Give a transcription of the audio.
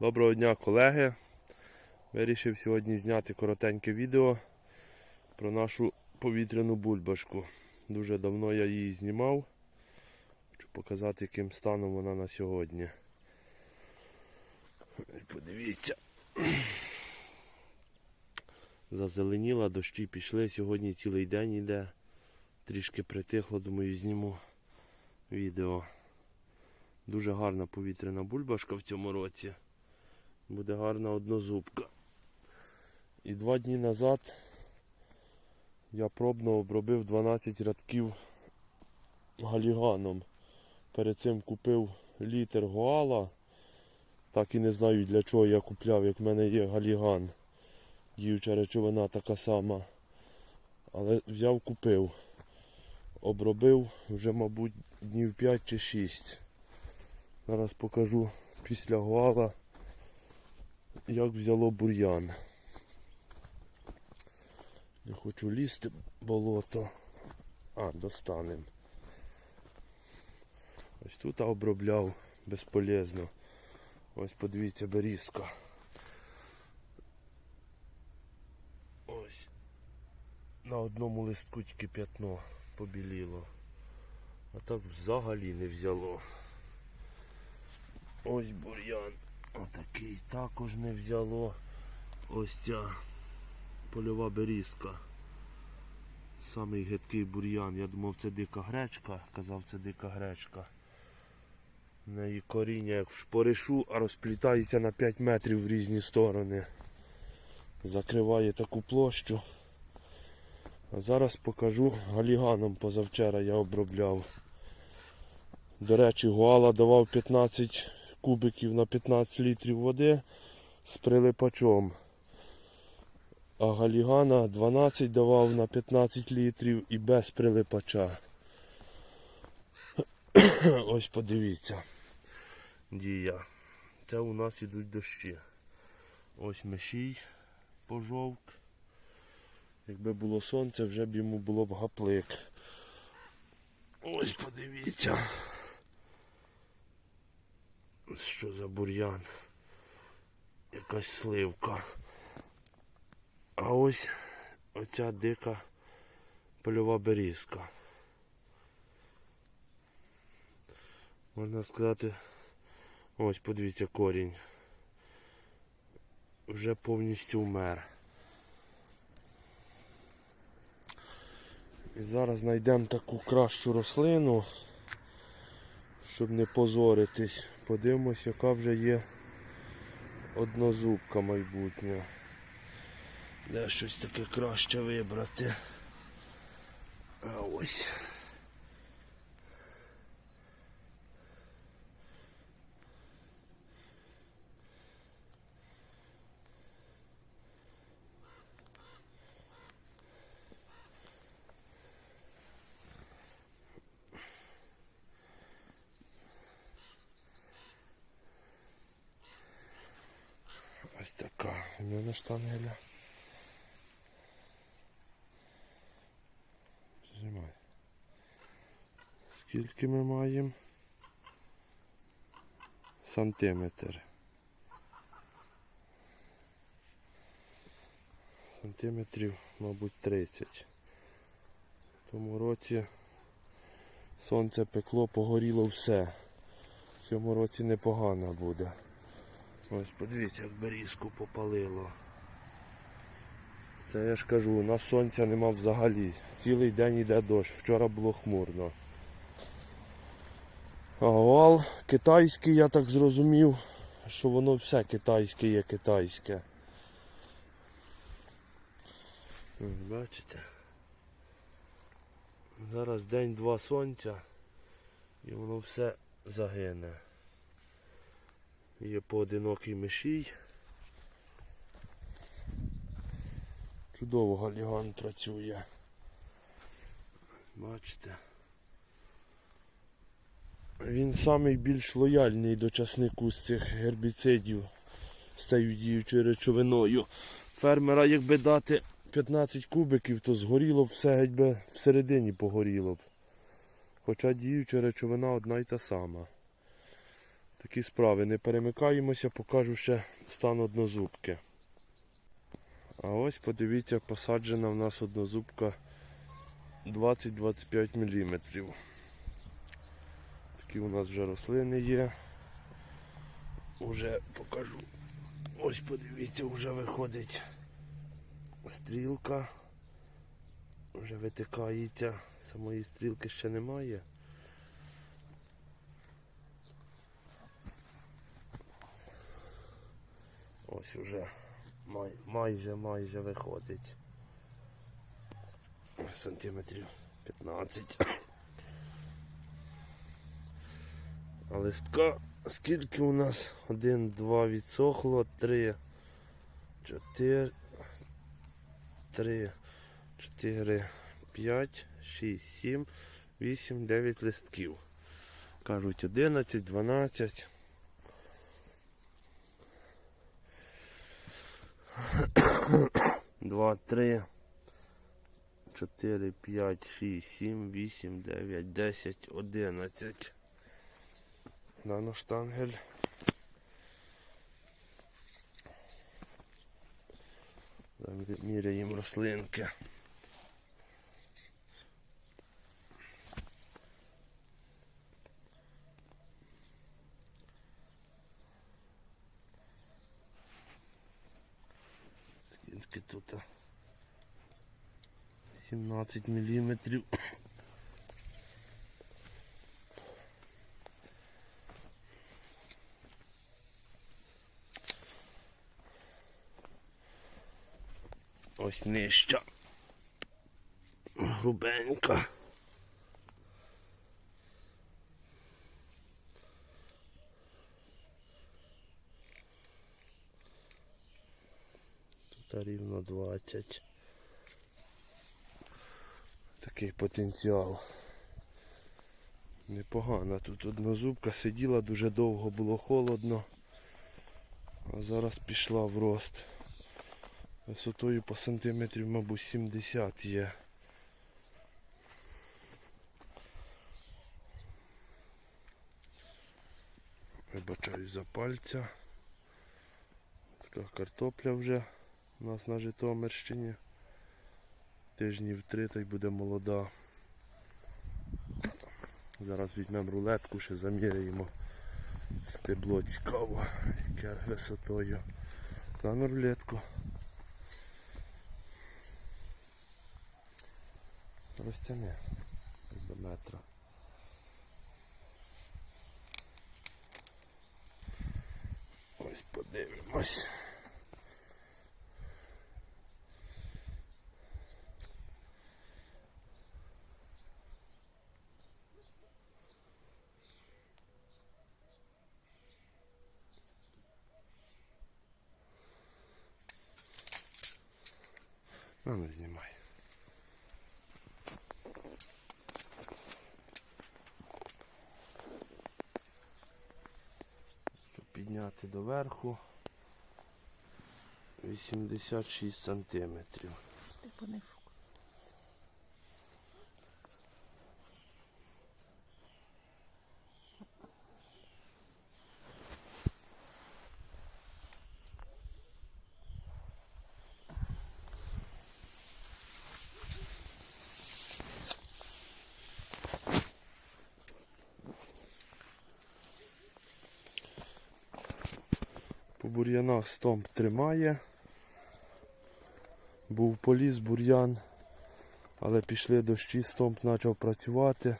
Доброго дня, колеги. Вирішив сьогодні зняти коротеньке відео про нашу повітряну бульбашку. Дуже давно я її знімав. Хочу показати, яким станом вона на сьогодні. Подивіться. Зазеленіла, дощі пішли. Сьогодні цілий день йде. Трішки притихло, думаю, зніму відео. Дуже гарна повітряна бульбашка в цьому році. Буде гарна однозубка. І два дні назад я пробно обробив 12 рядків галіганом. Перед цим купив літр гоала. Так і не знаю для чого я купляв, як в мене є галіган. Діюча речовина така сама. Але взяв, купив. Обробив вже, мабуть, днів 5 чи 6. Зараз покажу після гоала, як взяло бур'ян. Не хочу лізти болото. А, достанем. Ось тут обробляв безполезно. Ось подивіться берізка. Ось. На одному листку тільки п'ятно побіліло. А так взагалі не взяло. Ось бур'ян. Отакий також не взяло. Ось ця польова берізка. Самий гидкий бур'ян. Я думав це дика гречка. Казав це дика гречка. В неї коріння як в шпоришу, а розплітається на 5 метрів в різні сторони. Закриває таку площу. А зараз покажу галіганом позавчора я обробляв. До речі, гуала давав 15 кубиків на 15 літрів води з прилипачом. А галігана 12 давав на 15 літрів і без прилипача. Ось подивіться. Дія. Це у нас ідуть дощі. Ось мешій пожовк. Якби було сонце, вже б йому було б гаплик. Ось подивіться. Що за бур'ян? Якась сливка. А ось оця дика польова берізка. Можна сказати, ось подивіться корінь. Вже повністю вмер. І зараз знайдемо таку кращу рослину, щоб не позоритись. Подивимось, яка вже є однозубка майбутня. Де щось таке краще вибрати. А ось. Ось така. У мене штангеля. Знімай. Скільки ми маємо? Сантиметр. Сантиметрів, мабуть, 30. В тому році сонце пекло, погоріло все. В цьому році непогано буде. Ось подивіться, як берізку попалило. Це я ж кажу, у нас сонця нема взагалі. Цілий день йде дощ, вчора було хмурно. А вал китайський, я так зрозумів, що воно все китайське є китайське. Бачите? Зараз день-два сонця і воно все загине. Є поодинокий мишій. Чудово галіган працює. Бачите. Він самий більш лояльний до часнику з цих гербіцидів з цією діючою речовиною. Фермера, якби дати 15 кубиків, то згоріло б все геть би всередині погоріло б. Хоча діюча речовина одна й та сама. Такі справи. Не перемикаємося, покажу ще стан однозубки. А ось подивіться, посаджена в нас однозубка 20-25 мм. Такі у нас вже рослини є. Уже покажу. Ось подивіться, вже виходить стрілка. Вже витикається. Самої стрілки ще немає. Ось уже май, майже майже виходить. Сантиметрів 15. А листка скільки у нас? Один, два відсохло, три, чотири, три, чотири, п'ять, шість, сім, вісім, дев'ять листків. Кажуть 11, 12. Два, три, чотири, п'ять, шість, сім, вісім, дев'ять, десять, одинадцять. Наноштангель. Міряємо рослинки. Скільки тут? 17 міліметрів. Ось нижча. Грубенька. Тут рівно 20. Такий потенціал. Непогана. Тут однозубка сиділа, дуже довго було холодно. А зараз пішла в рост. Висотою по сантиметрів, мабуть, 70 є. Вибачаю за пальця. Така картопля вже у нас на Житомирщині. Тижнів три та й буде молода. Зараз візьмемо рулетку, ще заміряємо стебло цікаво, яке висотою. На рулетку. Розтяни до метра. Ось подивимось. Ну, не знімай. Щоб підняти доверху 86 сантиметрів. По бур'янах стомп тримає. Був поліз бур'ян, але пішли дощі, стомп почав працювати.